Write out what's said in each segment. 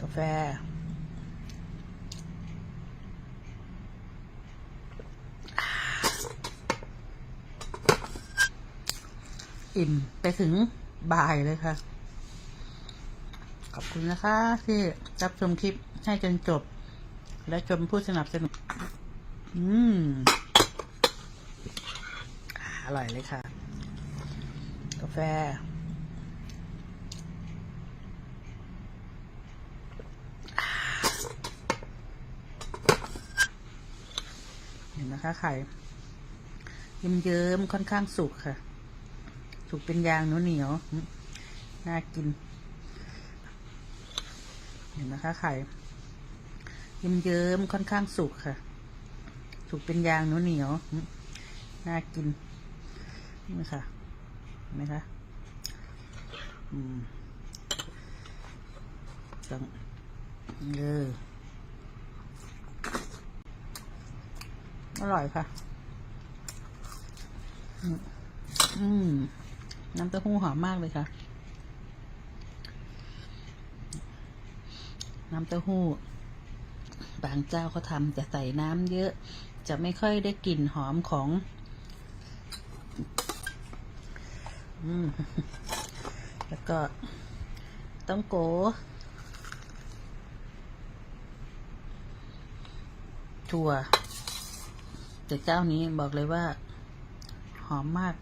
กาแฟ อิ่มไปถึงบ่ายเลยค่ะ ขอบคุณนะคะ ที่รับชมคลิปให้จนจบ และชมผู้สนับสนุนอืมอร่อยเลยค่ะ กาแฟ เห็นนะคะไข่เยิ้มเยิ้มๆค่อนข้างสุกค่ะ สุกเป็นยางเหนียวเหนียวๆน่ากิน เห็นนะคะไข่เยิ้มเยิ้มๆค่อนข้างสุกค่ะ สุกเป็นยางเหนียวเหนียวๆน่ากินนี่ค่ะเห็นไหมคะอืมต้องเออ อร่อยค่ะ อืม น้ำเต้าหู้หอมมากเลยค่ะ น้ำเต้าหู้ บางเจ้าเขาทำจะใส่น้ำเยอะ จะไม่ค่อยได้กลิ่นหอมของ อืม แล้วก็ต้องโกถั่ว แต่เจ้านี้บอกเลยว่า หอมมาก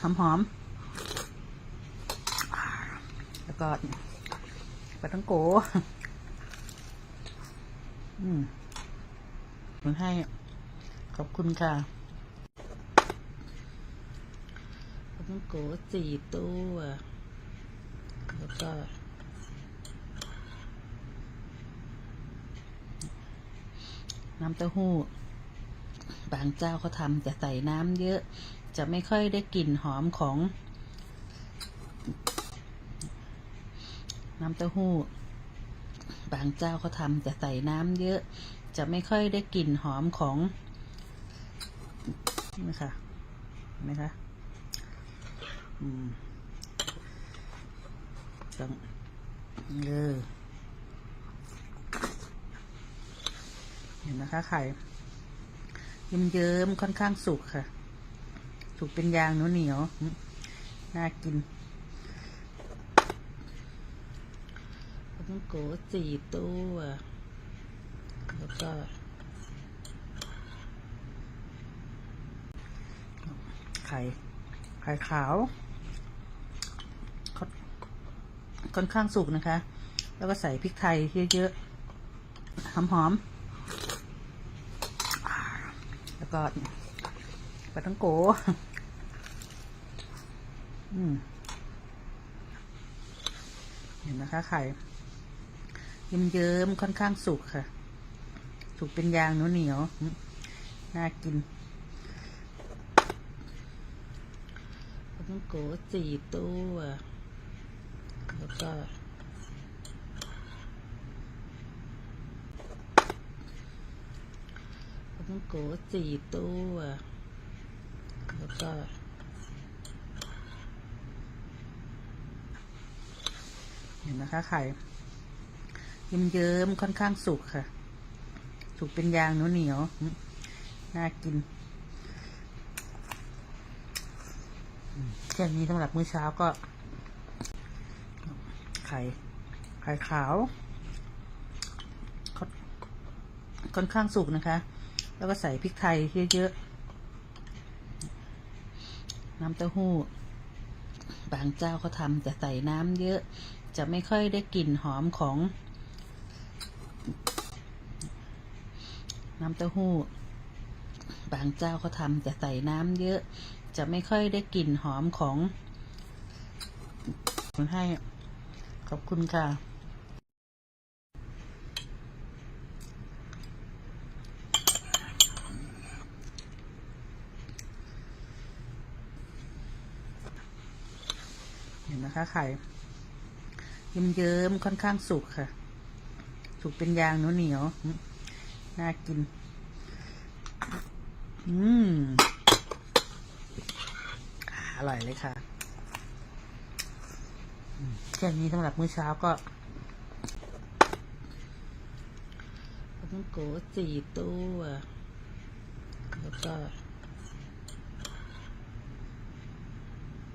หอมหอม แล้วก็ปลาต้องโกอืมคุณให้ขอบคุณค่ะปลาต้องโกสี่ตัว แล้วก็ น้ำเต้าหู้ บางเจ้าเขาทำจะใส่น้ำเยอะ จะไม่ค่อยได้กลิ่นหอมของ น้ำเต้าหู้ บางเจ้าเขาทำจะใส่น้ำเยอะ จะไม่ค่อยได้กลิ่นหอมของนี่ค่ะเห็นไหมคะอืมต้องเออ เห็ นะคะไข่เยิ้มเยิ้มๆค่อนข้างสุกค่ะ สุกเป็นยางเหนียวเหนียวๆน่ากินปลาต้องโกสี่ตัว แล้วก็ไข่ ไข่ขาวค่อนค่อนข้างสุกนะคะ แล้วก็ใส่พริกไทยเยอะๆ หอมๆ แล้วก็ปลาทั้งโกอืมเห็นนะคะไข่เยิ้มๆค่อนข้างสุกค่ะ สุกเป็นยางเหนียวเหนียวน่ากินปลาทั้งโกสี่ตัว แล้วก็ ปลาต้องโกสี่ตัว แล้วก็เห็นนะคะไข่เยิ้มๆค่อนข้างสุกค่ะ สุกเป็นยางเหนียวเหนียวน่ากินอืมแค่นี้สำหรับมื้อเช้าก็ ไข่ ไข่ขาว ค่อนข้างสุกนะคะ แล้วก็ใส่พริกไทยเยอะๆ น้ำเต้าหู้ บางเจ้าเขาทำจะใส่น้ำเยอะ จะไม่ค่อยได้กลิ่นหอมของ น้ำเต้าหู้ บางเจ้าเขาทำจะใส่น้ำเยอะ จะไม่ค่อยได้กลิ่นหอมของคุณให้ขอบคุณค่ะ นะคะไข่เยิ้มเยิ้มๆค่อนข้างสุกค่ะ สุกเป็นยางเหนียวเหนียวน่ากิน อืมอร่อยเลยค่ะแค่นี้สำหรับมื้อเช้าก็ปลาต้องโกสี่ตัว แล้วก็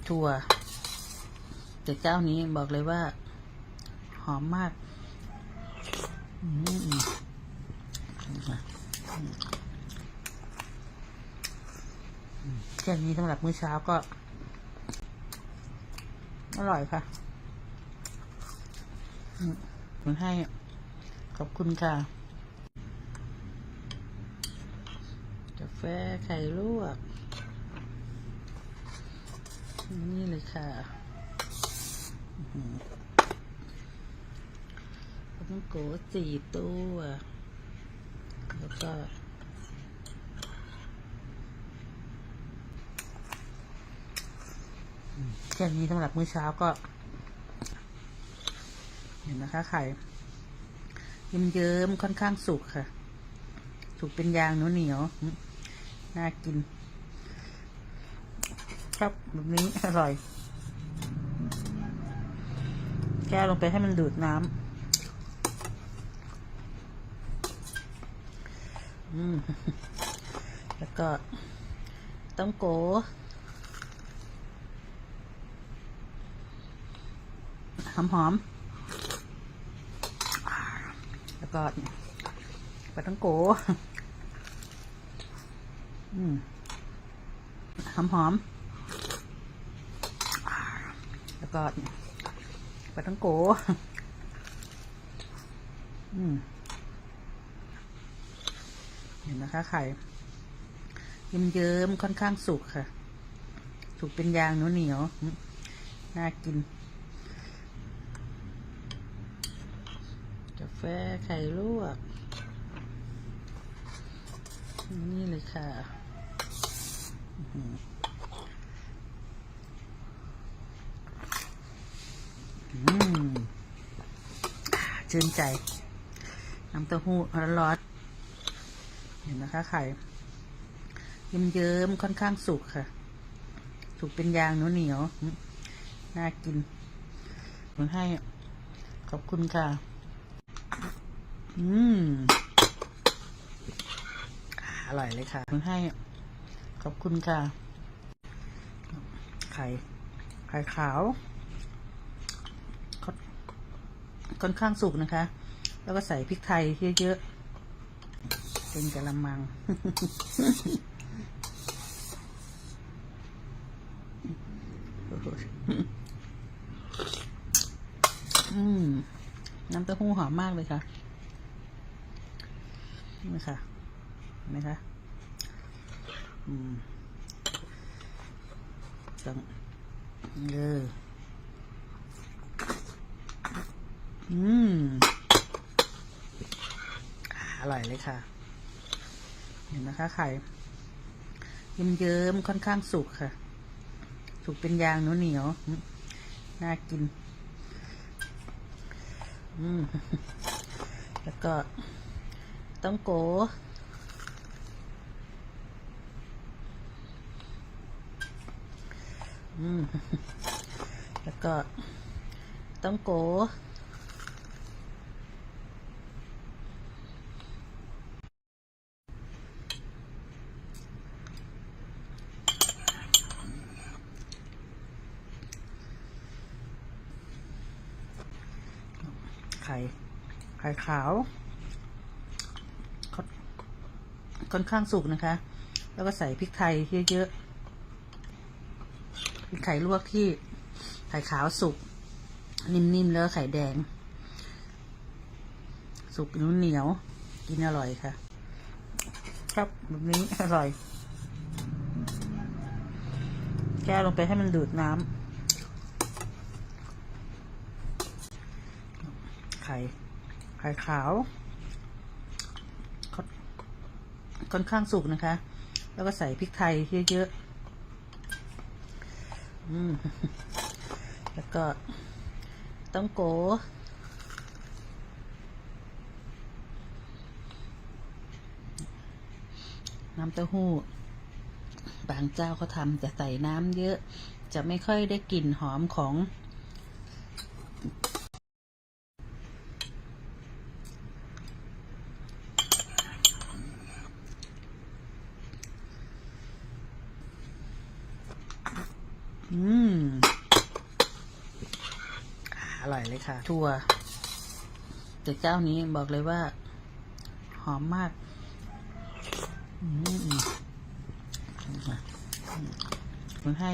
ถั่ว แต่เจ้านี้บอกเลยว่า หอมมากอืมแค่นี้สำหรับมื้อเช้าก็ อร่อยค่ะอืมมันให้ ขอบคุณค่ะ กาแฟไข่ลวก นี่เลยค่ะ ต้องโกะสี่ตัว แล้วก็แค่นี้สำหรับมื้อเช้าก็ เห็นนะคะไข่เยิ้มๆค่อนข้างสุกค่ะ สุกเป็นยางเหนียวๆน่ากิน ครับแบบนี้อร่อย แก้วลงไปให้มันดูดน้ำแล้วก็ต้องโกหอมหอม แล้วก็ปลาต้องโกหอมหอม แล้วก็ ปลาต้องโกอืมเห็นนะคะ ไข่เยิ้มๆค่อนข้างสุกค่ะ สุกเป็นยางเหนียวๆอืมน่ากินกาแฟไข่ลวก นี่เลยค่ะอื้อหืออืม ชื่นใจ น้ำเต้าหู้ร้อนๆเห็นนะคะไข่เยิ้มๆค่อนข้างสุกค่ะ สุกเป็นยางเหนียวๆน่ากินมันให้ขอบคุณค่ะ อืมอร่อยเลยค่ะมันให้ขอบคุณค่ะ ไข่ ไข่ขาวค่อน ค่อนข้างสุกนะคะ แล้วก็ใส่พริกไทยเยอะๆเป็นกะละมัง อืม น้ำเต้าหู้หอมมากเลยค่ะนี่ค่ะเห็นไหมคะอืมต้องเออ อืมอร่อยเลยค่ะ เห็นนะคะไข่เยิ้มๆค่อนข้างสุกค่ะ สุกเป็นยางเหนียวน่ากิน อืม แล้วก็ต้องโกอืม แล้วก็ต้องโก ไข่ ไข่ขาว ค่อนข้างสุกนะคะ แล้วก็ใส่พริกไทยเยอะๆ เป็นไข่ลวกที่ไข่ขาวสุก นิ่มๆ แล้วไข่แดง สุกนุ่นเหนียว กินอร่อยค่ะ ครับแบบนี้อร่อย แก้ลงไปให้มันดูดน้ำไข่ ไข่ขาว ค่อนข้างสุกนะคะ แล้วก็ใส่พริกไทยเยอะๆแล้วก็ต้องโกน้ำเต้าหู้ บางเจ้าเขาทำจะใส่น้ำเยอะ จะไม่ค่อยได้กลิ่นหอมของ อืมอ่าอร่อยเลยค่ะ ถั่วแต่เจ้านี้บอกเลยว่า หอมมากอืมมันให้